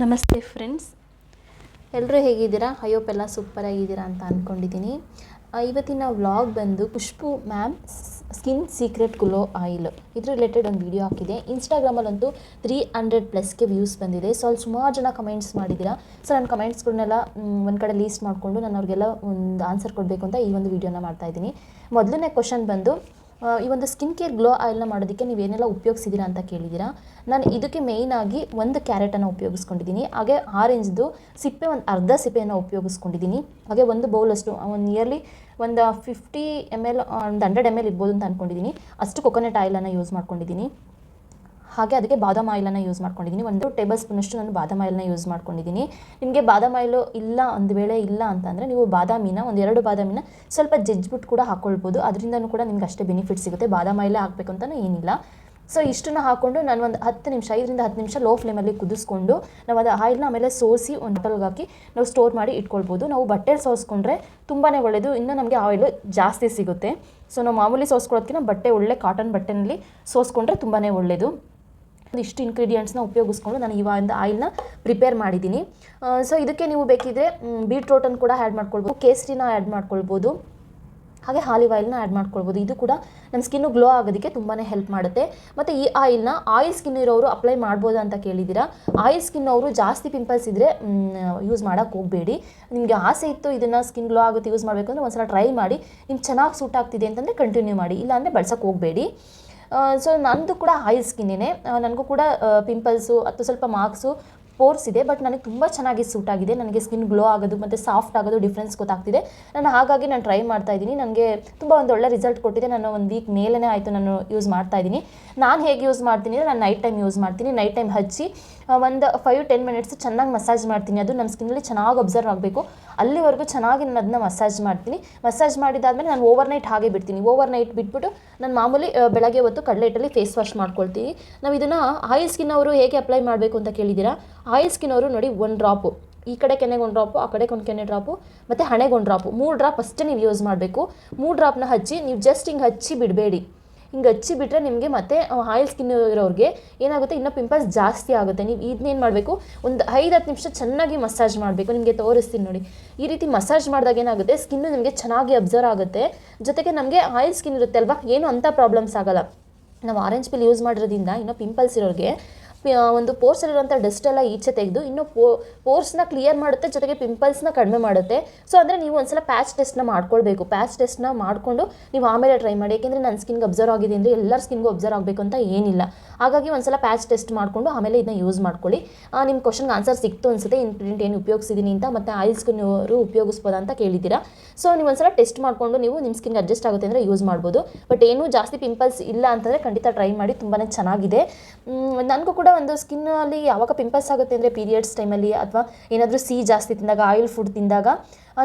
ನಮಸ್ತೆ ಫ್ರೆಂಡ್ಸ್. ಎಲ್ಲರೂ ಹೇಗಿದ್ದೀರಾ? ಅಯ್ಯೋಪ್ ಎಲ್ಲ ಸೂಪರ್ ಆಗಿದ್ದೀರಾ ಅಂತ ಅಂದ್ಕೊಂಡಿದ್ದೀನಿ ಇವತ್ತಿನ ವ್ಲಾಗ್ ಬಂದು Khushbu ma'am skin secret glow oil ಇದ್ರ ರಿಲೇಟೆಡ್ ಒಂದು ವಿಡಿಯೋ ಹಾಕಿದೆ. ಇನ್ಸ್ಟಾಗ್ರಾಮಲ್ಲಂತೂ ತ್ರೀ ಹಂಡ್ರೆಡ್ ಪ್ಲಸ್ಗೆ ವ್ಯೂಸ್ ಬಂದಿದೆ. ಸೊ ಅಲ್ಲಿ ಸುಮಾರು ಜನ ಕಮೆಂಟ್ಸ್ ಮಾಡಿದ್ದೀರಾ? ಸೊ ನನ್ನ ಕಮೆಂಟ್ಸ್ಗಳನ್ನೆಲ್ಲ ಒಂದು ಕಡೆ ಲೀಸ್ಟ್ ಮಾಡಿಕೊಂಡು ನಾನು ಅವ್ರಿಗೆಲ್ಲ ಒಂದು ಆನ್ಸರ್ ಕೊಡಬೇಕು ಅಂತ ಈ ಒಂದು ವಿಡಿಯೋನ ಮಾಡ್ತಾಯಿದ್ದೀನಿ ಮೊದಲನೇ ಕ್ವಶನ್ ಬಂದು ಈ ಒಂದು ಸ್ಕಿನ್ ಕೇರ್ ಗ್ಲೋ ಆಯಿಲ್ನ ಮಾಡೋದಕ್ಕೆ ನೀವು ಏನೆಲ್ಲ ಉಪಯೋಗಿಸಿದ್ದೀರಾ ಅಂತ ಕೇಳಿದ್ದೀರಾ ನಾನು ಇದಕ್ಕೆ ಮೇಯ್ನಾಗಿ ಒಂದು ಕ್ಯಾರೆಟನ್ನು ಉಪಯೋಗಿಸ್ಕೊಂಡಿದ್ದೀನಿ ಹಾಗೆ ಆರೆಂಜ್ದು ಸಿಪ್ಪೆ ಒಂದು ಅರ್ಧ ಸಿಪ್ಪೆಯನ್ನು ಉಪಯೋಗಿಸ್ಕೊಂಡಿದ್ದೀನಿ ಹಾಗೆ ಒಂದು ಬೌಲಷ್ಟು ಒಂದು ನಿಯರ್ಲಿ ಒಂದು ಫಿಫ್ಟಿ ಎಂ ಎಲ್ ಒಂದು ಹಂಡ್ರೆಡ್ ಎಂ ಎಲ್ ಇರ್ಬೋದು ಅಂತ ಅಂದ್ಕೊಂಡಿದ್ದೀನಿ ಅಷ್ಟು ಕೊಕೊನಟ್ ಆಯಿಲನ್ನು ಯೂಸ್ ಮಾಡ್ಕೊಂಡಿದ್ದೀನಿ ಹಾಗೆ ಅದಕ್ಕೆ ಬಾದಾಮ್ ಆಯಿಲನ್ನು ಯೂಸ್ ಮಾಡ್ಕೊಂಡಿದ್ದೀನಿ. ಒಂದು ಟೇಬಲ್ ಸ್ಪೂನಷ್ಟು ನಾನು ಬಾದಾಮ್ ಆಯಿಲ್ನ ಯೂಸ್ ಮಾಡ್ಕೊಂಡಿದ್ದೀನಿ. ನಿಮಗೆ ಬಾದಾಮ್ ಆಯಿಲು ಇಲ್ಲ ಒಂದು ವೇಳೆ ಇಲ್ಲ ಅಂತಂದರೆ ನೀವು ಬಾದಾಮಿನ ಒಂದು ಎರಡು ಬಾದಾಮಿನ ಸ್ವಲ್ಪ ಜಜ್ಜಿಬಿಟ್ಟು ಕೂಡ ಹಾಕ್ಕೊಳ್ಬೋದು ಅದರಿಂದನೂ ಕೂಡ ನಿಮ್ಗೆ ಅಷ್ಟೇ ಬೆನಿಫಿಟ್ ಸಿಗುತ್ತೆ. ಬಾದಾಮ್ ಆಯಿಲೇ ಹಾಕಬೇಕು ಅಂತಲೂ ಏನಿಲ್ಲ. ಸೊ ಇಷ್ಟನ್ನು ಹಾಕ್ಕೊಂಡು ನಾನು ಒಂದು ಹತ್ತು ನಿಮಿಷ, ಐದರಿಂದ ಹತ್ತು ನಿಮಿಷ ಲೋ ಫ್ಲೇಮಲ್ಲಿ ಕುದಿಸ್ಕೊಂಡು ನಾವು ಅದು ಆಯಿಲ್ನ ಆಮೇಲೆ ಸೋಸಿ ಒಂದು ಬಾಟಲ್ಗೆ ಹಾಕಿ ನಾವು ಸ್ಟೋರ್ ಮಾಡಿ ಇಟ್ಕೊಳ್ಬೋದು. ನಾವು ಬಟ್ಟೆಲಿ ಸೋಸ್ಕೊಂಡ್ರೆ ತುಂಬಾ ಒಳ್ಳೆಯದು ಇನ್ನೂ ನಮಗೆ ಆಯಿಲು ಜಾಸ್ತಿ ಸಿಗುತ್ತೆ. ಸೊ ನಾವು ಮಾಮೂಲಿ ಸೋಸ್ಕೊಳ್ಳೋದಕ್ಕಿಂತ ಬಟ್ಟೆ ಒಳ್ಳೆ ಕಾಟನ್ ಬಟ್ಟೆನಲ್ಲಿ ಸೋಸ್ಕೊಂಡ್ರೆ ತುಂಬಾ ಒಳ್ಳೆಯದು ಇಷ್ಟು ಇನ್ಗ್ರೀಡಿಯೆಂಟ್ಸ್ನ ಉಪಯೋಗಿಸ್ಕೊಂಡು ನಾನು ಇವಾಗ ಆಯಿಲ್ನ ಪ್ರಿಪೇರ್ ಮಾಡಿದ್ದೀನಿ. ಸೊ ಇದಕ್ಕೆ ನೀವು ಬೇಕಿದ್ರೆ ಬೀಟ್ರೋಟನ್ನು ಕೂಡ ಆ್ಯಡ್ ಮಾಡ್ಕೊಳ್ಬೋದು, ಕೇಸರಿನ ಆ್ಯಡ್ ಮಾಡ್ಕೊಳ್ಬೋದು, ಹಾಗೆ ಹಾಲಿವ್ ಆಯಿಲ್ನ ಆ್ಯಡ್ ಮಾಡ್ಕೊಳ್ಬೋದು. ಇದು ಕೂಡ ನಮ್ಮ ಸ್ಕಿನ್ನು ಗ್ಲೋ ಆಗೋದಕ್ಕೆ ತುಂಬಾ ಹೆಲ್ಪ್ ಮಾಡುತ್ತೆ. ಮತ್ತು ಈ ಆಯಿಲ್ನ ಆಯಿಲ್ ಸ್ಕಿನ್ ಇರೋರು ಅಪ್ಲೈ ಮಾಡ್ಬೋದಾ ಅಂತ ಕೇಳಿದ್ದೀರಾ? ಆಯಿಲ್ ಸ್ಕಿನ್ ಅವರು ಜಾಸ್ತಿ ಪಿಂಪಲ್ಸ್ ಇದ್ದರೆ ಯೂಸ್ ಮಾಡೋಕ್ಕೆ ಹೋಗಬೇಡಿ. ನಿಮಗೆ ಆಸೆ ಇತ್ತು ಇದನ್ನು ಸ್ಕಿನ್ ಗ್ಲೋ ಆಗುತ್ತೆ ಯೂಸ್ ಮಾಡಬೇಕು ಅಂದರೆ ಒಂದ್ಸಲ ಟ್ರೈ ಮಾಡಿ, ನಿಮ್ಗೆ ಚೆನ್ನಾಗಿ ಸೂಟ್ ಆಗ್ತಿದೆ ಅಂತಂದರೆ ಕಂಟಿನ್ಯೂ ಮಾಡಿ. ಇಲ್ಲಾಂದರೆ ಬಳಸೋಕೆ ಹೋಗಬೇಡಿ. ಸೊ ನಂದು ಕೂಡ ಹೈ ಸ್ಕಿನ್ನೇ ನನಗೂ ಕೂಡ ಪಿಂಪಲ್ಸು ಅಥವಾ ಸ್ವಲ್ಪ ಮಾರ್ಕ್ಸು ಪೋರ್ಸ್ ಇದೆ ಬಟ್ ನನಗೆ ತುಂಬ ಚೆನ್ನಾಗಿ ಸೂಟ್ ಆಗಿದೆ. ನನಗೆ ಸ್ಕಿನ್ ಗ್ಲೋ ಆಗೋದು ಮತ್ತು ಸಾಫ್ಟ್ ಆಗೋದು ಡಿಫ್ರೆನ್ಸ್ ಗೊತ್ತಾಗ್ತಿದೆ. ನಾನು ಹಾಗಾಗಿ ನಾನು ಟ್ರೈ ಮಾಡ್ತಾ ಇದ್ದೀನಿ. ನನಗೆ ತುಂಬ ಒಂದು ಒಳ್ಳೆ ರಿಸಲ್ಟ್ ಕೊಟ್ಟಿದೆ. ನಾನು ಒಂದು ವೀಕ್ ಮೇಲೇ ಆಯಿತು ನಾನು ಯೂಸ್ ಮಾಡ್ತಾ ಇದ್ದೀನಿ. ನಾನು ಹೇಗೆ ಯೂಸ್ ಮಾಡ್ತೀನಿ ಅಂದರೆ, ನಾನು ನೈಟ್ ಟೈಮ್ ಯೂಸ್ ಮಾಡ್ತೀನಿ. ನೈಟ್ ಟೈಮ್ ಹಚ್ಚಿ ಒಂದು ಫೈವ್ ಟೆನ್ ಮಿನಿಟ್ಸ್ ಚೆನ್ನಾಗಿ ಮಸಾಜ್ ಮಾಡ್ತೀನಿ. ಅದು ನಮ್ಮ ಸ್ಕಿನ್ನಲ್ಲಿ ಚೆನ್ನಾಗಿ ಅಬ್ಸರ್ವ್ ಆಗಬೇಕು. ಅಲ್ಲಿವರೆಗೂ ಚೆನ್ನಾಗಿ ನಾನು ಅದನ್ನ ಮಸಾಜ್ ಮಾಡ್ತೀನಿ. ಮಸಾಜ್ ಮಾಡಿದಾದ್ಮೇಲೆ ನಾನು ಓವರ್ ನೈಟ್ ಹಾಗೆ ಬಿಡ್ತೀನಿ. ಓವರ್ ನೈಟ್ ಬಿಟ್ಬಿಟ್ಟು ನಾನು ಮಾಮೂಲಿ ಬೆಳಗ್ಗೆ ಹೊತ್ತು ಕಡಲೆ ಇಟ್ಟಲ್ಲಿ ಫೇಸ್ ವಾಶ್ ಮಾಡ್ಕೊಳ್ತೀವಿ ನಾವು ಇದನ್ನು ಆಯಿಲ್ ಸ್ಕಿನ್ ಅವರು ಹೇಗೆ ಅಪ್ಲೈ ಮಾಡಬೇಕು ಅಂತ ಕೇಳಿದ್ದೀರಾ? ಆಯಿಲ್ ಸ್ಕಿನ್ ಅವರು ನೋಡಿ ಒಂದು ಡ್ರಾಪು ಈ ಕಡೆ ಕೆನೆಗೆ ಒಂದು ಡ್ರಾಪು ಆ ಕಡೆಗೆ ಒಂದು ಕೆನೆ ಡ್ರಾಪು ಮತ್ತು ಹಣೆಗೆ ಡ್ರಾಪು ಮೂರು ಡ್ರಾಪ್ ಅಷ್ಟೇ ನೀವು ಯೂಸ್ ಮಾಡಬೇಕು. ಮೂರು ಡ್ರಾಪ್ನ ಹಚ್ಚಿ, ನೀವು ಜಸ್ಟ್ ಹಿಂಗೆ ಹಚ್ಚಿ ಬಿಡಬೇಡಿ. ಹಿಂಗೆ ಹಚ್ಚಿಬಿಟ್ರೆ ನಿಮಗೆ ಮತ್ತೆ ಆಯಿಲ್ ಸ್ಕಿನ್ ಇರೋರಿಗೆ ಏನಾಗುತ್ತೆ? ಇನ್ನೂ ಪಿಂಪಲ್ಸ್ ಜಾಸ್ತಿ ಆಗುತ್ತೆ. ನೀವು ಇದನ್ನೇನು ಮಾಡಬೇಕು? ಒಂದು ಐದು, ಹತ್ತು ನಿಮಿಷ ಚೆನ್ನಾಗಿ ಮಸಾಜ್ ಮಾಡಬೇಕು. ನಿಮಗೆ ತೋರಿಸ್ತೀನಿ ನೋಡಿ. ಈ ರೀತಿ ಮಸಾಜ್ ಮಾಡಿದಾಗ ಏನಾಗುತ್ತೆ? ಸ್ಕಿನ್ನು ನಿಮಗೆ ಚೆನ್ನಾಗಿ ಅಬ್ಸರ್ವ್ ಆಗುತ್ತೆ. ಜೊತೆಗೆ ನಮಗೆ ಆಯಿಲ್ ಸ್ಕಿನ್ ಇರುತ್ತೆ ಅಲ್ವಾ ಏನು ಅಂಥ ಪ್ರಾಬ್ಲಮ್ಸ್ ಆಗಲ್ಲ. ನಾವು ಆರೆಂಜ್ ಪಿಲ್ ಯೂಸ್ ಮಾಡಿರೋದ್ರಿಂದ ಇನ್ನೂ ಪಿಂಪಲ್ಸ್ ಇರೋರಿಗೆ ಒಂದು ಪೋರ್ಸಲ್ಲಿರುವಂಥ ಡಸ್ಟ್ ಎಲ್ಲ ಈಚೆ ತೆಗೆದು ಇನ್ನೂ ಪೋ ಪೋರ್ಸ್ನ ಕ್ಲಿಯರ್ ಮಾಡುತ್ತೆ, ಜೊತೆಗೆ ಪಿಂಪಲ್ಸ್ನ ಕಡಿಮೆ ಮಾಡುತ್ತೆ. ಸೊ ಅಂದರೆ ನೀವು ಒಂದ್ಸಲ ಪ್ಯಾಚ್ ಟೆಸ್ಟ್ನ ಮಾಡ್ಕೊಳ್ಬೇಕು. ಪ್ಯಾಚ್ ಟೆಸ್ಟ್ನ ಮಾಡಿಕೊಂಡು ನೀವು ಆಮೇಲೆ ಟ್ರೈ ಮಾಡಿ. ಯಾಕೆಂದರೆ ನನ್ನ ಸ್ಕಿನ್ಗೆ ಅಬ್ಸರ್ವ್ ಆಗಿದೆ ಅಂದರೆ ಎಲ್ಲರ ಸ್ಕಿನ್ಗೂ ಅಬ್ಸರ್ವ್ ಆಗಬೇಕು ಅಂತ ಏನಿಲ್ಲ. ಹಾಗಾಗಿ ಒಂದ್ಸಲ ಪ್ಯಾಚ್ ಟೆಸ್ಟ್ ಮಾಡಿಕೊಂಡು ಆಮೇಲೆ ಇದನ್ನ ಯೂಸ್ ಮಾಡ್ಕೊಳ್ಳಿ. ನಿಮ್ಮ ಕ್ವಶನ್ಗೆ ಆನ್ಸರ್ ಸಿಕ್ತು ಅನಿಸುತ್ತೆ. ಇನ್ಗ್ರೀಡಿಯಂಟ್ ಏನು ಉಪಯೋಗಿಸಿದ್ದೀನಿ ಅಂತ ಮತ್ತು ಆಯಿಲ್ ಸ್ಕಿನ್ ಅವರು ಉಪಯೋಗಿಸ್ಬೋದಾ ಅಂತ ಕೇಳಿದ್ದೀರಾ. ಸೊ ನೀವು ಒಂದ್ಸಲ ಟೆಸ್ಟ್ ಮಾಡಿಕೊಂಡು ನೀವು ನಿಮ್ಮ ಸ್ಕಿನ್ಗೆ ಅಡ್ಜಸ್ಟ್ ಆಗುತ್ತೆ ಅಂದರೆ ಯೂಸ್ ಮಾಡ್ಬೋದು. ಬಟ್ ಏನೂ ಜಾಸ್ತಿ ಪಿಂಪಲ್ಸ್ ಇಲ್ಲ ಅಂತಂದರೆ ಖಂಡಿತ ಟ್ರೈ ಮಾಡಿ. ತುಂಬಾ ಚೆನ್ನಾಗಿದೆ. ನನಗೂ ಕೂಡ ಒಂದು ಸ್ಕಿನ್ನಲ್ಲಿ ಯಾವಾಗ ಪಿಂಪಲ್ಸ್ ಆಗುತ್ತೆ ಅಂದರೆ ಪೀರಿಯಡ್ಸ್ ಟೈಮಲ್ಲಿ ಅಥವಾ ಏನಾದರೂ ಸಿ ಜಾಸ್ತಿ ತಿಂದಾಗ ಆಯಿಲ್ ಫುಡ್ ತಿಂದಾಗ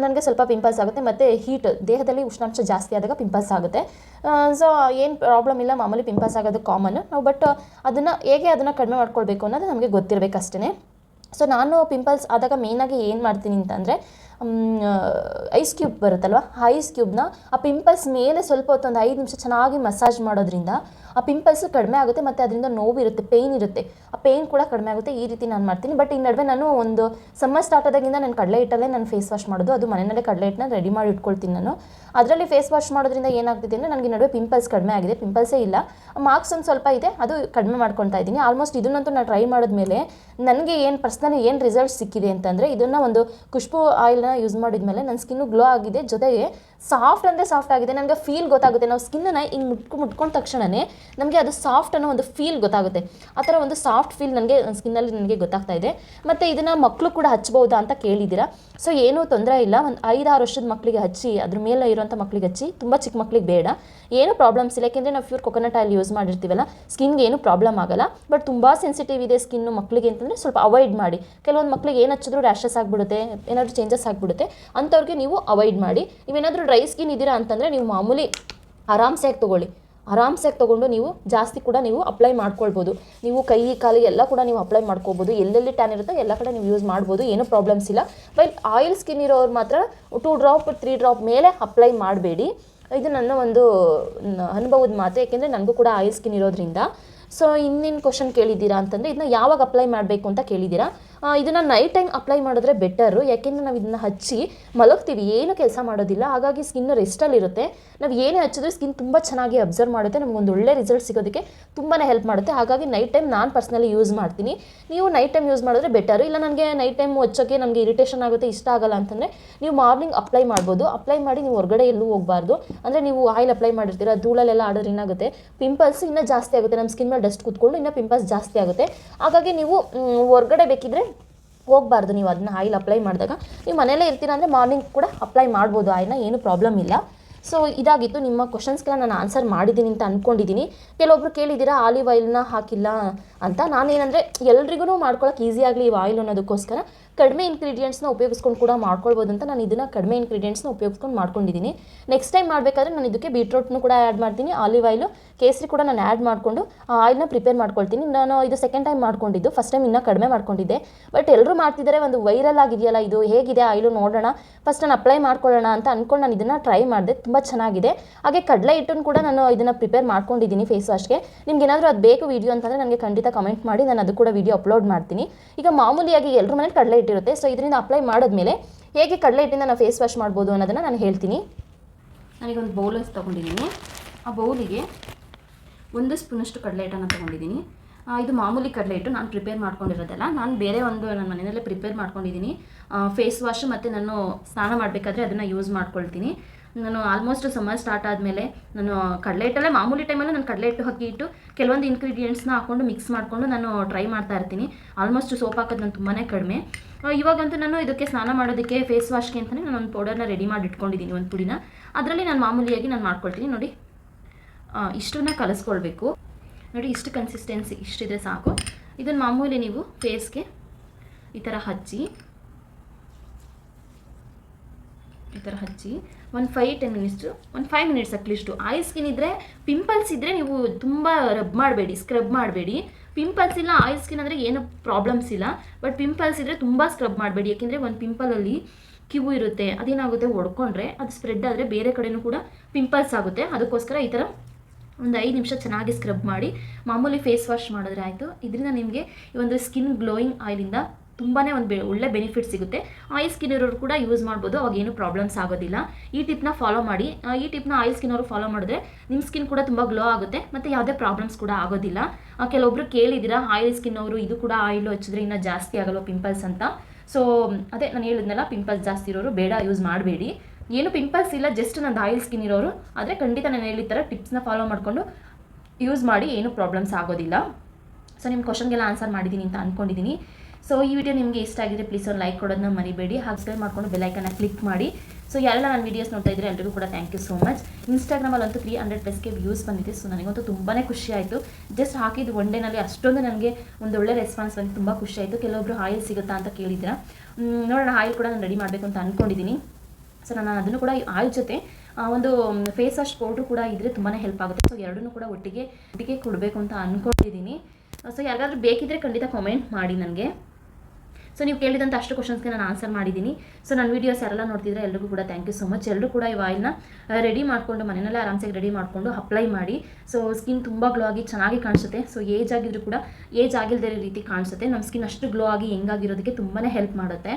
ನನಗೆ ಸ್ವಲ್ಪ ಪಿಂಪಲ್ಸ್ ಆಗುತ್ತೆ. ಮತ್ತು ಹೀಟ್ ದೇಹದಲ್ಲಿ ಉಷ್ಣಾಂಶ ಜಾಸ್ತಿ ಆದಾಗ ಪಿಂಪಲ್ಸ್ ಆಗುತ್ತೆ. ಸೊ ಏನು ಪ್ರಾಬ್ಲಮ್ ಇಲ್ಲ. ಮಾಮೂಲಿ ಪಿಂಪಲ್ಸ್ ಆಗೋದು ಕಾಮನ್ ನಾವು ಬಟ್ ಅದನ್ನು ಹೇಗೆ ಅದನ್ನು ಕಡಿಮೆ ಮಾಡ್ಕೊಳ್ಬೇಕು ಅನ್ನೋದು ನಮಗೆ ಗೊತ್ತಿರಬೇಕು ಅಷ್ಟೇ ಸೊ ನಾನು ಪಿಂಪಲ್ಸ್ ಆದಾಗ ಮೇಯ್ನಾಗಿ ಏನು ಮಾಡ್ತೀನಿ ಅಂತಂದರೆ ಐಸ್ ಕ್ಯೂಬ್ ಬರುತ್ತಲ್ವ? ಆ ಐಸ್ ಕ್ಯೂಬ್ನ ಆ ಪಿಂಪಲ್ಸ್ ಮೇಲೆ ಸ್ವಲ್ಪ ಹೊತ್ತು ಒಂದು ಐದು ನಿಮಿಷ ಚೆನ್ನಾಗಿ ಮಸಾಜ್ ಮಾಡೋದ್ರಿಂದ ಆ ಪಿಂಪಲ್ಸು ಕಡಿಮೆ ಆಗುತ್ತೆ, ಮತ್ತು ಅದರಿಂದ ನೋವಿರುತ್ತೆ ಪೇಯ್ನ್ ಇರುತ್ತೆ. ಆ ಪೇಯ್ನ್ ಕೂಡ ಕಡಿಮೆ ಆಗುತ್ತೆ, ಈ ರೀತಿ ನಾನು ಮಾಡ್ತೀನಿ. ಬಟ್ ಈ ನಡುವೆ ನಾನು ಒಂದು ಸಮ್ಮರ್ ಸ್ಟಾರ್ಟ್ ಆದಾಗಿಂದ ನಾನು ಕಡಲೆ ಹಿಟ್ಟಲ್ಲೇ ನಾನು ಫೇಸ್ ವಾಶ್ ಮಾಡೋದು. ಅದು ಮನೆಯಲ್ಲೇ ಕಡಲೆ ಹಿಟ್ಟನ್ನ ರೆಡಿ ಮಾಡಿ ಇಟ್ಕೊಳ್ತೀನಿ ನಾನು. ಅದರಲ್ಲಿ ಫೇಸ್ ವಾಶ್ ಮಾಡೋದ್ರಿಂದ ಏನಾಗ್ತಿದೆ ಅಂದರೆ ನನಗೆ ನಡುವೆ ಪಿಂಪಲ್ಸ್ ಕಡಿಮೆ ಆಗಿದೆ ಪಿಂಪಲ್ಸೇ ಇಲ್ಲ. ಮಾರ್ಕ್ಸ್ ಒಂದು ಸ್ವಲ್ಪ ಇದೆ, ಅದು ಕಡಿಮೆ ಮಾಡ್ಕೊತಾ ಇದ್ದೀನಿ. ಆಲ್ಮೋಸ್ಟ್ ಇದನ್ನಂತೂ ನಾನು ಟ್ರೈ ಮಾಡಿದ್ಮೇಲೆ ನನಗೆ ಏನು ಪರ್ಸ್ನಲಿ ಏನು ರಿಸಲ್ಟ್ ಸಿಕ್ಕಿದೆ ಅಂತಂದರೆ ಇದನ್ನು ಒಂದು ಖುಷ್ಬು ಆಯಿಲ್ನ ಯೂಸ್ ಮಾಡಿದ್ಮೇಲೆ ನನ್ನ ಸ್ಕಿನ್ನು ಗ್ಲೋ ಆಗಿದೆ. ಜೊತೆಗೆ ಸಾಫ್ಟ್ ಅಂದರೆ ಸಾಫ್ಟ್ ಆಗಿದೆ ನನಗೆ ಫೀಲ್ ಗೊತ್ತಾಗುತ್ತೆ. ನಾವು ಸ್ಕಿನ್ನನ್ನು ಹಿಂಗೆ ಮುಟ್ಕೊ, ಮುಟ್ಕೊಂಡ ತಕ್ಷಣವೇ ನಮಗೆ ಅದು ಸಾಫ್ಟ್ ಅನ್ನೋ ಒಂದು ಫೀಲ್ ಗೊತ್ತಾಗುತ್ತೆ. ಆ ಥರ ಒಂದು ಸಾಫ್ಟ್ ಫೀಲ್ ನನಗೆ ಸ್ಕಿನ್ನಲ್ಲಿ ನನಗೆ ಗೊತ್ತಾಗ್ತಾ ಇದೆ. ಮತ್ತು ಇದನ್ನು ಮಕ್ಕಳು ಕೂಡ ಹಚ್ಬೋದಾ ಅಂತ ಕೇಳಿದ್ದೀರಾ? ಸೊ ಏನೂ ತೊಂದರೆ ಇಲ್ಲ. ಒಂದು ಐದಾರು ವರ್ಷದ ಮಕ್ಕಳಿಗೆ ಹಚ್ಚಿ, ಅದ್ರ ಮೇಲೆ ಇರುವಂಥ ಮಕ್ಕಳಿಗೆ ಹಚ್ಚಿ, ತುಂಬ ಚಿಕ್ಕ ಮಕ್ಕಳಿಗೆ ಬೇಡ. ಏನೂ ಪ್ರಾಬ್ಲಮ್ಸ್ ಇಲ್ಲ. ಯಾಕೆಂದರೆ ನಾವು ಪ್ಯೂರ್ ಕೊಕೊನಟ್ ಆಯಿಲ್ ಯೂಸ್ ಮಾಡಿರ್ತೀವಲ್ಲ ಸ್ಕಿನ್ಗೆ ಏನೂ ಪ್ರಾಬ್ಲಮ್ ಆಗಲ್ಲ. ಬಟ್ ತುಂಬ ಸೆನ್ಸಿಟಿವ್ ಇದೆ ಸ್ಕಿನ್ನು ಮಕ್ಕಳಿಗೆ ಅಂತಂದರೆ ಸ್ವಲ್ಪ ಅವಾಯ್ಡ್ ಮಾಡಿ. ಕೆಲವೊಂದು ಮಕ್ಕಳಿಗೆ ಏನು ಹಚ್ಚಿದ್ರು ರ್ಯಾಷಸ್ ಆಗಿಬಿಡುತ್ತೆ, ಏನಾದರೂ ಚೇಂಜಸ್ ಆಗಿಬಿಡುತ್ತೆ, ಅಂಥವ್ರಿಗೆ ನೀವು ಅವಾಯ್ಡ್ ಮಾಡಿ. ನೀವೇನಾದರೂ ಡ್ರೈ ಸ್ಕಿನ್ ಇದ್ದೀರಾ ಅಂತಂದರೆ ನೀವು ಮಾಮೂಲಿ ಆರಾಮ್ಸೆಯಾಗಿ ತೊಗೊಳ್ಳಿ. ಆರಾಮ್ಸೆಯಾಗಿ ತೊಗೊಂಡು ನೀವು ಜಾಸ್ತಿ ಕೂಡ ನೀವು ಅಪ್ಲೈ ಮಾಡ್ಕೊಳ್ಬೋದು. ನೀವು ಕೈ ಕಾಲಿಗೆ ಎಲ್ಲ ಕೂಡ ನೀವು ಅಪ್ಲೈ ಮಾಡ್ಕೋಬೋದು ಎಲ್ಲೆಲ್ಲಿ ಟ್ಯಾನ್ ಇರುತ್ತೋ ಎಲ್ಲ ಕಡೆ ನೀವು ಯೂಸ್ ಮಾಡ್ಬೋದು. ಏನೂ ಪ್ರಾಬ್ಲಮ್ಸ್ ಇಲ್ಲ. ಬಟ್ ಆಯಿಲ್ ಸ್ಕಿನ್ ಇರೋರು ಮಾತ್ರ ಟೂ ಡ್ರಾಪ್ ತ್ರೀ ಡ್ರಾಪ್ ಮೇಲೆ ಅಪ್ಲೈ ಮಾಡಬೇಡಿ. ಇದು ನನ್ನ ಒಂದು ಅನುಭವದ ಮಾತು. ಯಾಕೆಂದರೆ ನನಗೂ ಕೂಡ ಆಯಿಲ್ ಸ್ಕಿನ್ ಇರೋದ್ರಿಂದ. ಸೊ ಇನ್ನೇನು ಕ್ವಶನ್ ಕೇಳಿದ್ದೀರಾ ಅಂತಂದರೆ, ಇದನ್ನ ಯಾವಾಗ ಅಪ್ಲೈ ಮಾಡಬೇಕು ಅಂತ ಕೇಳಿದ್ದೀರಾ? ಇದನ್ನು ನೈಟ್ ಟೈಮ್ ಅಪ್ಲೈ ಮಾಡಿದ್ರೆ ಬೆಟರು ಯಾಕೆಂದರೆ ನಾವು ಇದನ್ನ ಹಚ್ಚಿ ಮಲಗ್ತೀವಿ. ಏನು ಕೆಲಸ ಮಾಡೋದಿಲ್ಲ. ಹಾಗಾಗಿ ಸ್ಕಿನ್ ರೆಸ್ಟಲ್ಲಿರುತ್ತೆ ನಾವು ಏನೇ ಹಚ್ಚಿದ್ರೆ ಸ್ಕಿನ್ ತುಂಬ ಚೆನ್ನಾಗಿ ಅಬ್ಸರ್ವ್ ಮಾಡುತ್ತೆ. ನಮಗೊಂದು ಒಳ್ಳೆ ರಿಸಲ್ಟ್ ಸಿಗೋದಕ್ಕೆ ತುಂಬಾ ಹೆಲ್ಪ್ ಮಾಡುತ್ತೆ. ಹಾಗಾಗಿ ನೈಟ್ ಟೈಮ್ ನಾನು ಪರ್ಸ್ನಲಿ ಯೂಸ್ ಮಾಡ್ತೀನಿ. ನೀವು ನೈಟ್ ಟೈಮ್ ಯೂಸ್ ಮಾಡಿದ್ರೆ ಬೆಟರ್ ಇಲ್ಲ ನನಗೆ ನೈಟ್ ಟೈಮ್ ಹಚ್ಚೋಕ್ಕೆ ನಮಗೆ ಇರಿಟೇಷನ್ ಆಗುತ್ತೆ, ಇಷ್ಟ ಆಗಲ್ಲ ಅಂತಂದರೆ ನೀವು ಮಾರ್ನಿಂಗ್ ಅಪ್ಲೈ ಮಾಡ್ಬೋದು. ಅಪ್ಲೈ ಮಾಡಿ ನೀವು ಹೊರಗಡೆ ಎಲ್ಲೂ ಹೋಗಬಾರ್ದು. ಅಂದರೆ ನೀವು ಆಯಿಲ್ ಅಪ್ಲೈ ಮಾಡಿರ್ತೀರ, ಧೂಳಲ್ಲೆಲ್ಲ ಆಡೋದ್ರೆ ಏನಾಗುತ್ತೆ? ಪಿಂಪಲ್ಸ್ ಇನ್ನೂ ಜಾಸ್ತಿ ಆಗುತ್ತೆ. ನಮ್ಮ ಸ್ಕಿನ್ ಮೇಲೆ ಡಸ್ಟ್ ಕೂತ್ಕೊಂಡು ಇನ್ನೂ ಪಿಂಪಲ್ಸ್ ಜಾಸ್ತಿ ಆಗುತ್ತೆ. ಹಾಗಾಗಿ ನೀವು ಹೊರಗಡೆ ಬೇಕಿದ್ರೆ ಹೋಗಬಾರ್ದು, ನೀವು ಅದನ್ನ ಆಯಿಲ್ ಅಪ್ಲೈ ಮಾಡಿದಾಗ. ನೀವು ಮನೆಯಲ್ಲೇ ಇರ್ತೀರ ಅಂದರೆ ಮಾರ್ನಿಂಗ್ ಕೂಡ ಅಪ್ಲೈ ಮಾಡ್ಬೋದು, ಆಯಿಲ್ನ ಏನು ಪ್ರಾಬ್ಲಮ್ ಇಲ್ಲ. ಸೊ ಇದಾಗಿತ್ತು ನಿಮ್ಮ ಕ್ವಶನ್ಸ್ಗೆಲ್ಲ ನಾನು ಆನ್ಸರ್ ಮಾಡಿದ್ದೀನಿ ಅಂತ ಅಂದ್ಕೊಂಡಿದ್ದೀನಿ ಕೆಲವೊಬ್ರು ಕೇಳಿದ್ದೀರಾ ಆಲಿವ್ ಆಯಿಲ್ನ ಹಾಕಿಲ್ಲ ಅಂತ. ನಾನೇನಂದರೆ ಎಲ್ರಿಗೂ ಮಾಡ್ಕೊಳಕ್ಕೆ ಈಸಿ ಆಗಲಿ ಈ ಆಯಿಲ್ ಅನ್ನೋದಕ್ಕೋಸ್ಕರ ಕಡಿಮೆ ಇನ್ಗ್ರೀಡಿಯೆಂಟ್ಸ್ನ ಉಪಯೋಗಿಸ್ಕೊಂಡು ಕೂಡ ಮಾಡ್ಕೊಳ್ಬೋದು ಅಂತ ನಾನು ಇದನ್ನು ಕಡಿಮೆ ಇನ್ಗ್ರೀಡಿಯೆಂಟ್ಸ್ನ ಉಪಯೋಗಿಸ್ಕೊಂಡು ಮಾಡ್ಕೊಂಡಿದ್ದೀನಿ. ನೆಕ್ಸ್ಟ್ ಟೈಮ್ ಮಾಡಬೇಕಾದ್ರೆ ನಾನು ಇದಕ್ಕೆ ಬೀಟ್ರೋಟ್ನು ಕೂಡ ಆ್ಯಡ್ ಮಾಡ್ತೀನಿ ಆಲಿವ್ ಆಯಿಲು ಕೇಸರಿ ಕೂಡ ನಾನು ಆ್ಯಡ್ ಮಾಡಿಕೊಂಡು ಆ ಆಯಿಲ್ನ ಪ್ರಿಪೇರ್ ಮಾಡ್ಕೊಳ್ತೀನಿ. ನಾನು ಇದು ಸೆಕೆಂಡ್ ಟೈಮ್ ಮಾಡ್ಕೊಂಡಿದ್ದು ಫಸ್ಟ್ ಟೈಮ್ ಇನ್ನೂ ಕಡಿಮೆ ಮಾಡ್ಕೊಂಡಿದ್ದೆ. ಬಟ್ ಎಲ್ಲರೂ ಮಾಡ್ತಿದ್ದಾರೆ ಒಂದು ವೈರಲ್ ಆಗಿದೆಯಲ್ಲ ಇದು, ಹೇಗಿದೆ ಆಯಿಲು ನೋಡೋಣ ಫಸ್ಟ್ ನಾನು ಅಪ್ಲೈ ಮಾಡ್ಕೊಳ್ಳೋಣ ಅಂತ ಅಂದ್ಕೊಂಡು ನಾನು ಇದನ್ನು ಟ್ರೈ ಮಾಡಿದೆ. ತುಂಬ ಚೆನ್ನಾಗಿದೆ. ಹಾಗೆ ಕಡಲೆ ಹಿಟ್ಟನ್ನು ಕೂಡ ನಾನು ಇದನ್ನು ಪ್ರಿಪೇರ್ ಮಾಡ್ಕೊಂಡಿದ್ದೀನಿ ಫೇಸ್ ವಾಶ್ಗೆ ನಿಮ್ಗೆ ಏನಾದರೂ ಅದು ಬೇಕು ವೀಡಿಯೋ ಅಂತಂದರೆ ನನಗೆ ಖಂಡಿತ ಕಮೆಂಟ್ ಮಾಡಿ, ನಾನು ಅದು ಕೂಡ ವೀಡಿಯೋ ಅಪ್ಲೋಡ್ ಮಾಡ್ತೀನಿ. ಈಗ ಮಾಮೂಲಿಯಾಗಿ ಎಲ್ಲರ ಮನೇಲಿ ಕಡಲೆ ಹಿಟ್ಟಿರುತ್ತೆ ಸೊ ಇದರಿಂದ ಅಪ್ಲೈ ಮಾಡಿದ್ಮೇಲೆ ಹೇಗೆ ಕಡಲೆ ಹಿಟ್ಟಿಂದ ನಾನು ಫೇಸ್ ವಾಶ್ ಮಾಡ್ಬೋದು ಅನ್ನೋದನ್ನು ನಾನು ಹೇಳ್ತೀನಿ. ನನಗೊಂದು ಬೌಲ್ ತೊಗೊಂಡಿದ್ದೀನಿ. ಆ ಬೌಲಿಗೆ ಒಂದು ಸ್ಪೂನಷ್ಟು ಕಡಲೆ ಹಿಟ್ಟನ್ನು ತೊಗೊಂಡಿದ್ದೀನಿ. ಇದು ಮಾಮೂಲಿ ಕಡಲೆ ಹಿಟ್ಟು, ನಾನು ಪ್ರಿಪೇರ್ ಮಾಡ್ಕೊಂಡಿರೋದಲ್ಲ. ನಾನು ಬೇರೆ ಒಂದು ನನ್ನ ಮನೆಯಲ್ಲೇ ಪ್ರಿಪೇರ್ ಮಾಡ್ಕೊಂಡಿದ್ದೀನಿ. ಫೇಸ್ ವಾಶ್ ಮತ್ತು ನಾನು ಸ್ನಾನ ಮಾಡಬೇಕಾದ್ರೆ ಅದನ್ನು ಯೂಸ್ ಮಾಡ್ಕೊಳ್ತೀನಿ. ನಾನು ಆಲ್ಮೋಸ್ಟ್ ಸಮ್ಮರ್ ಸ್ಟಾರ್ಟ್ ಆದಮೇಲೆ ನಾನು ಕಡಲೆ ಹಿಟ್ಟಲ್ಲೇ ಮಾಮೂಲಿ ಟೈಮಲ್ಲೂ ನಾನು ಕಡಲೆ ಹಿಟ್ಟು ಹಾಕಿ ಇಟ್ಟು ಕೆಲವೊಂದು ಇನ್ಗ್ರೀಡಿಯೆಂಟ್ಸ್ನ ಹಾಕ್ಕೊಂಡು ಮಿಕ್ಸ್ ಮಾಡಿಕೊಂಡು ನಾನು ಟ್ರೈ ಮಾಡ್ತಾ ಇರ್ತೀನಿ. ಆಲ್ಮೋಸ್ಟ್ ಸೋಪ್ ಹಾಕೋದು ನಾನು ತುಂಬಾ ಕಡಿಮೆ. ಇವಾಗಂತೂ ನಾನು ಇದಕ್ಕೆ ಸ್ನಾನ ಮಾಡೋದಕ್ಕೆ ಫೇಸ್ ವಾಶ್ಗೆ ಅಂತಲೇ ನಾನು ಒಂದು ಪೌಡರ್ನ ರೆಡಿ ಮಾಡಿ ಇಟ್ಕೊಂಡಿದ್ದೀನಿ ಒಂದು ಪುಡಿನ. ಅದರಲ್ಲಿ ನಾನು ಮಾಮೂಲಿಯಾಗಿ ನಾನು ಮಾಡ್ಕೊಳ್ತೀನಿ ನೋಡಿ. ಇಷ್ಟನ್ನ ಕಲಿಸ್ಕೊಳ್ಬೇಕು. ನೋಡಿ ಇಷ್ಟು ಕನ್ಸಿಸ್ಟೆನ್ಸಿ ಇಷ್ಟಿದ್ರೆ ಸಾಕು. ಇದನ್ನು ಮಾಮೂಲಿ ನೀವು ಫೇಸ್ಗೆ ಈ ಥರ ಹಚ್ಚಿ, ಈ ಥರ ಹಚ್ಚಿ ಒಂದು ಫೈವ್ ಟೆನ್ ಮಿನಿಟ್ಸು ಒಂದು five minutes at least oil skin ಇದ್ದರೆ ಪಿಂಪಲ್ಸ್ ಇದ್ದರೆ ನೀವು ತುಂಬ ರಬ್ ಮಾಡಬೇಡಿ ಸ್ಕ್ರಬ್ ಮಾಡಬೇಡಿ. ಪಿಂಪಲ್ಸ್ ಇಲ್ಲ ಆಯಿಲ್ ಸ್ಕಿನ್ ಅಂದರೆ ಏನು ಪ್ರಾಬ್ಲಮ್ಸ್ ಇಲ್ಲ. ಬಟ್ ಪಿಂಪಲ್ಸ್ ಇದ್ದರೆ ತುಂಬ ಸ್ಕ್ರಬ್ ಮಾಡಬೇಡಿ. ಯಾಕೆಂದರೆ ಒಂದು ಪಿಂಪಲಲ್ಲಿ ಕಿವು ಇರುತ್ತೆ, ಅದೇನಾಗುತ್ತೆ ಒಡ್ಕೊಂಡ್ರೆ ಅದು ಸ್ಪ್ರೆಡ್ ಆದರೆ ಬೇರೆ ಕಡೆಯೂ ಕೂಡ ಪಿಂಪಲ್ಸ್ ಆಗುತ್ತೆ. ಅದಕ್ಕೋಸ್ಕರ ಈ ಥರ ಒಂದು ಐದು ನಿಮಿಷ ಚೆನ್ನಾಗಿ ಸ್ಕ್ರಬ್ ಮಾಡಿ, ಮಾಮೂಲಿ ಫೇಸ್ ವಾಶ್ ಮಾಡಿದ್ರೆ ಆಯಿತು. ಇದರಿಂದ ನಿಮಗೆ ಈ ಒಂದು ಸ್ಕಿನ್ ಗ್ಲೋಯಿಂಗ್ ಆಯಿಲಿಂದ ತುಂಬಾ ಒಂದು ಬೆ ಒಳ್ಳೆ ಬೆನಿಫಿಟ್ ಸಿಗುತ್ತೆ. ಆಯಿಲ್ ಸ್ಕಿನ್ ಇರೋರು ಕೂಡ ಯೂಸ್ ಮಾಡ್ಬೋದು, ಅವಾಗ ಏನು ಪ್ರಾಬ್ಲಮ್ಸ್ ಆಗೋದಿಲ್ಲ. ಈ ಟಿಪ್ನ ಫಾಲೋ ಮಾಡಿ. ಈ ಟಿಪ್ನ ಆಯಿಲ್ ಸ್ಕಿನ್ ಅವರು ಫಾಲೋ ಮಾಡಿದ್ರೆ ನಿಮ್ಮ ಸ್ಕಿನ್ ಕೂಡ ತುಂಬ ಗ್ಲೋ ಆಗುತ್ತೆ, ಮತ್ತು ಯಾವುದೇ ಪ್ರಾಬ್ಲಮ್ಸ್ ಕೂಡ ಆಗೋದಿಲ್ಲ. ಕೆಲವೊಬ್ರು ಕೇಳಿದ್ದೀರಾ ಆಯಿಲ್ ಸ್ಕಿನ್ ಅವರು ಇದು ಕೂಡ ಆಯಿಲ್ ಹಚ್ಚಿದ್ರೆ ಇನ್ನೂ ಜಾಸ್ತಿ ಆಗಲ್ವ ಪಿಂಪಲ್ಸ್ ಅಂತ? ಸೊ ಅದೇ ನಾನು ಹೇಳಿದ್ನಲ್ಲ ಪಿಂಪಲ್ಸ್ ಜಾಸ್ತಿ ಇರೋರು ಬೇಡ ಯೂಸ್ ಮಾಡಬೇಡಿ. ಏನು ಪಿಂಪಲ್ಸ್ ಇಲ್ಲ ಜಸ್ಟ್ ನಂದು ಆಯಿಲ್ ಸ್ಕಿನ್ ಇರೋರು. ಆದರೆ ಖಂಡಿತ ನಾನು ಹೇಳಿದ ಥರ ಟಿಪ್ಸ್ನ ಫಾಲೋ ಮಾಡಿಕೊಂಡು ಯೂಸ್ ಮಾಡಿ, ಏನು ಪ್ರಾಬ್ಲಮ್ಸ್ ಆಗೋದಿಲ್ಲ. ಸೊ ನಿಮ್ಮ ಕ್ವಶನ್ಗೆಲ್ಲ ಆನ್ಸರ್ ಮಾಡಿದ್ದೀನಿ ಅಂತ ಅಂದ್ಕೊಂಡಿದ್ದೀನಿ ಸೊ ಈ ವಿಡಿಯೋ ನಿಮಗೆ ಇಷ್ಟ ಆಗಿದೆ ಪ್ಲೀಸ್ ಒಂದು ಲೈಕ್ ಕೊಡೋದನ್ನ ಮರಿಬೇಡಿ. ಸಬ್ಸ್ಕ್ರೈಬ್ ಮಾಡ್ಕೊಂಡು ಬೆಲ್ಲೈಕನ್ನ ಕ್ಲಿಕ್ ಮಾಡಿ. ಸೊ ಯಾರೆಲ್ಲ ನನ್ನ ವೀಡಿಯೋಸ್ ನೋಡ್ತಾ ಇದ್ರೆ ಎಲ್ರಿಗೂ ಕೂಡ ಥ್ಯಾಂಕ್ ಯು ಸೋ ಮಚ್ ಇನ್ಸ್ಟಾಗ್ರಾಮಲ್ಲಂತೂ ತ್ರೀ ಹಂಡ್ರೆಡ್ ಪ್ಲಸ್ಗೆ ವ್ಯೂಸ್ ಬಂದಿದೆ. ಸೊ ನನಗಂತೂ ತುಂಬಾ ಖುಷಿ ಆಯಿತು. ಜಸ್ಟ್ ಹಾಕಿದ್ದು ಒನ್ ಡೇನಲ್ಲಿ ಅಷ್ಟೊಂದು ನನಗೆ ಒಂದು ಒಳ್ಳೆ ರೆಸ್ಪಾನ್ಸ್ ಬಂದು ತುಂಬ ಖುಷಿ ಆಯಿತು. ಕೆಲವೊಬ್ರು ಆಯಿಲ್ ಸಿಗುತ್ತಾ ಅಂತ ಕೇಳಿದ್ದೀರಾ. ನೋಡೋಣ ಆಯಿಲ್ ಕೂಡ ನಾನು ರೆಡಿ ಮಾಡಬೇಕು ಅಂತ ಅಂದ್ಕೊಂಡಿದ್ದೀನಿ ಸೊ ನಾನು ಅದನ್ನು ಕೂಡ ಆಯಿಲ್ ಜೊತೆ ಒಂದು ಫೇಸ್ ವಾಶ್ ಪೌಡ್ರು ಕೂಡ ಇದ್ದರೆ ತುಂಬಾ ಹೆಲ್ಪ್ ಆಗುತ್ತೆ. ಸೊ ಎರಡನ್ನೂ ಕೂಡ ಒಟ್ಟಿಗೆ ಒಟ್ಟಿಗೆ ಕೊಡಬೇಕು ಅಂತ ಅಂದ್ಕೊಂಡಿದ್ದೀನಿ ಸೊ ಯಾರಿಗಾದ್ರೂ ಬೇಕಿದ್ದರೆ ಖಂಡಿತ ಕಮೆಂಟ್ ಮಾಡಿ ನನಗೆ. ಸೊ ನೀವು ಕೇಳಿದಂಥ ಅಷ್ಟು ಕ್ವಶನ್ಸ್ಗೆ ನಾನು ಆನ್ಸರ್ ಮಾಡಿದ್ದೀನಿ. ಸೊ ನನ್ನ ವೀಡಿಯೋಸ್ ಯಾರೆಲ್ಲ ನೋಡ್ತಿದ್ರೆ ಎಲ್ಲರಿಗೂ ಕೂಡ ಥ್ಯಾಂಕ್ ಯು ಸೊ ಮಚ್ ಎಲ್ಲರೂ ಕೂಡ ಈ ಆಯಿಲ್ನ ರೆಡಿ ಮಾಡಿಕೊಂಡು ಮನೆಯಲ್ಲೇ ಆರಾಮ್ಸಾಗಿ ರೆಡಿ ಮಾಡಿಕೊಂಡು ಅಪ್ಲೈ ಮಾಡಿ. ಸೊ ಸ್ಕಿನ್ ತುಂಬ ಗ್ಲೋ ಆಗಿ ಚೆನ್ನಾಗಿ ಕಾಣಿಸುತ್ತೆ. ಸೊ ಏಜ್ ಆಗಿದ್ರು ಕೂಡ ಏಜ್ ಆಗಿಲ್ಲದೆ ರೀತಿ ಕಾಣಿಸುತ್ತೆ. ನಮ್ಮ ಸ್ಕಿನ್ ಅಷ್ಟು ಗ್ಲೋ ಆಗಿ ಹೆಂಗಾಗಿರೋದಕ್ಕೆ ತುಂಬಾ ಹೆಲ್ಪ್ ಮಾಡುತ್ತೆ.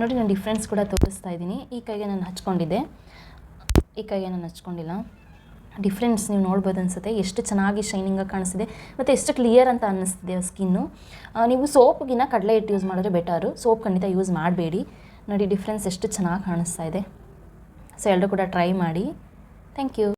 ನೋಡಿ, ನಾನು ಡಿಫ್ರೆನ್ಸ್ ಕೂಡ ತೋರಿಸ್ತಾ ಇದ್ದೀನಿ. ಈ ಕೈಗೆ ನಾನು ಹಚ್ಕೊಂಡಿದ್ದೆ. ಈ ಕೈಗೆ ನಾನು ಹಚ್ಕೊಂಡಿಲ್ಲ. ಡಿಫ್ರೆನ್ಸ್ ನೀವು ನೋಡ್ಬೋದು ಅನಿಸುತ್ತೆ. ಎಷ್ಟು ಚೆನ್ನಾಗಿ ಶೈನಿಂಗಾಗಿ ಕಾಣಿಸ್ತಿದೆ ಮತ್ತು ಎಷ್ಟು ಕ್ಲಿಯರ್ ಅಂತ ಅನ್ನಿಸ್ತಿದೆ ಸ್ಕಿನ್ನು ನೀವು ಸೋಪ್ಗಿನ್ನ ಕಡಲೆ ಹಿಟ್ಟು ಯೂಸ್ ಮಾಡಿದ್ರೆ ಬೆಟರು ಸೋಪ್ ಖಂಡಿತ ಯೂಸ್ ಮಾಡಬೇಡಿ. ನೋಡಿ ಡಿಫ್ರೆನ್ಸ್ ಎಷ್ಟು ಚೆನ್ನಾಗಿ ಕಾಣಿಸ್ತಾ ಇದೆ. ಸೊ ಎಲ್ಲರೂ ಕೂಡ ಟ್ರೈ ಮಾಡಿ. Thank you